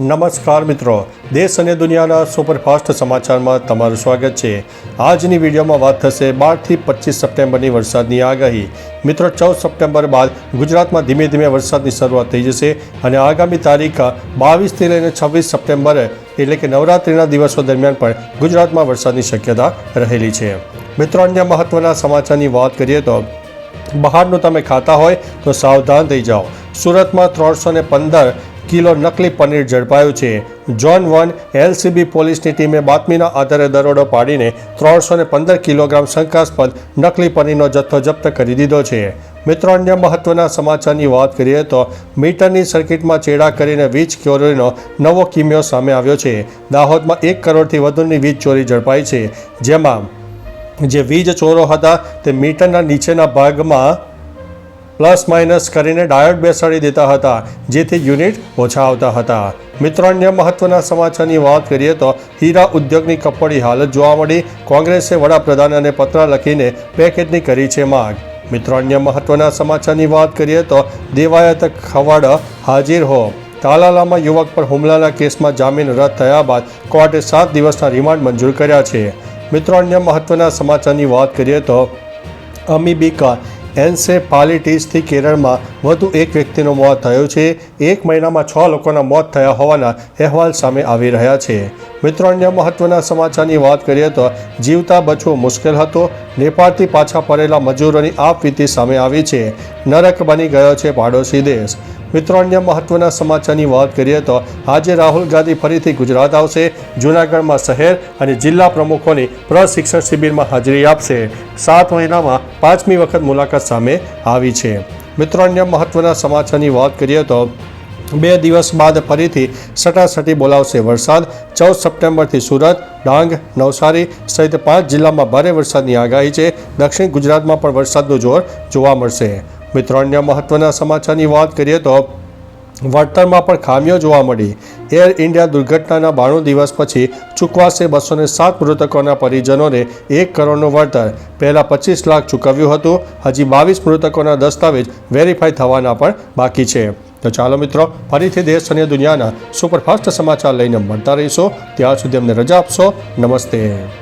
નમસ્કાર મિત્રો. દેશ અને દુનિયાના સુપરફાસ્ટ સમાચારમાં તમારું સ્વાગત છે. આજની વિડીયોમાં વાત થશે બારથી પચીસ સપ્ટેમ્બરની વરસાદની આગાહી. મિત્રો, ચૌદ સપ્ટેમ્બર બાદ ગુજરાતમાં ધીમે ધીમે વરસાદની શરૂઆત થઈ જશે અને આગામી તારીખ બાવીસથી લઈને છવ્વીસ સપ્ટેમ્બરે, એટલે કે નવરાત્રિના દિવસો દરમિયાન પણ ગુજરાતમાં વરસાદની શક્યતા રહેલી છે. મિત્રો, અન્ય મહત્ત્વના સમાચારની વાત કરીએ તો, બહારનું તમે ખાતા હોય તો સાવધાન થઈ જાઓ. સુરતમાં ત્રણસો ને પંદર કિલો નકલી પનીર ઝડપાયું છે. જોન વન એલસીબી પોલીસની ટીમે બાતમીના આધારે દરોડો પાડીને ત્રણસો ને પંદર કિલોગ્રામ શંકાસ્પદ નકલી પનીરનો જથ્થો જપ્ત કરી દીધો છે. મિત્રો, અન્ય મહત્વના સમાચારની વાત કરીએ તો મીટરની સર્કિટમાં ચેડા કરીને વીજ ચોરીનો નવો કિમિયો સામે આવ્યો છે. દાહોદમાં એક કરોડથી વધુની વીજ ચોરી ઝડપાઈ છે. જેમાં જે વીજ ચોરો હતા તે મીટરના નીચેના ભાગમાં પ્લસ માઇનસ કરીને ડાયોડ બેસાડી દેતા હતા, જેથી યુનિટ ઓછા આવતા હતા. મિત્રો, અન્ય મહત્વના સમાચારની વાત કરીએ તો હીરા ઉદ્યોગની કપડી હાલત જોવા મળી. કોંગ્રેસે વડાપ્રધાનને પત્ર લખીને પેકેટની કરી છે માંગ. મિત્રો, અન્ય મહત્વના સમાચારની વાત કરીએ તો દેવાયત ખવડ હાજર હો. તાલાલામાં યુવક પર હુમલાના કેસમાં જામીન રદ થયા બાદ કોર્ટે સાત દિવસના રિમાન્ડ મંજૂર કર્યા છે. મિત્રો, અન્ય મહત્વના સમાચારની વાત કરીએ તો અમીબિકા એન્સેફાલિટીસથી કેરળમાં વધુ એક વ્યક્તિનું મોત થયું છે. એક મહિનામાં છ લોકોના મોત થયા હોવાના અહેવાલ સામે આવી રહ્યા છે. મિત્રો, અન્ય મહત્વના સમાચારની વાત કરીએ તો જીવતા બચવું મુશ્કેલ હતો. નેપાળથી પાછા પડેલા મજૂરોની આપવીતી સામે આવી છે. નરક બની ગયો છે પાડોશી દેશ. મિત્રો, અન્ય મહત્વના સમાચારની વાત કરીએ તો આજે રાહુલ ગાંધી ફરીથી ગુજરાત આવશે. જૂનાગઢમાં શહેર અને જિલ્લા પ્રમુખોની પ્રશિક્ષણ શિબિરમાં હાજરી આપશે. સાત મહિનામાં પાંચમી વખત મુલાકાત સામે આવી છે. મિત્રો, અન્ય મહત્વના સમાચારની વાત કરીએ તો બે દિવસ બાદ ફરીથી સટાસટી બોલાવશે વરસાદ. ચૌદ સપ્ટેમ્બરથી સુરત, ડાંગ, નવસારી સહિત પાંચ જિલ્લામાં ભારે વરસાદની આગાહી છે. દક્ષિણ ગુજરાતમાં પણ વરસાદનું જોર જોવા મળશે. મિત્રો, અન્ય મહત્વના સમાચારની વાત કરીએ તો વળતરમાં પણ ખામીઓ જોવા મળી. એર ઇન્ડિયા દુર્ઘટનાના બાણું દિવસ પછી ચૂકવાશે બસો ને સાત મૃતકોના પરિજનોને એક કરોડનું વળતર. પહેલાં પચીસ લાખ ચૂકવ્યું હતું, હજી બાવીસ મૃતકોના દસ્તાવેજ વેરીફાઈ થવાના પણ બાકી છે. તો ચાલો મિત્રો, ફરીથી દેશ અને દુનિયાના સુપરફાસ્ટ સમાચાર લઈને મળતા રહીશો. ત્યાં સુધી અમને રજા આપશો. નમસ્તે.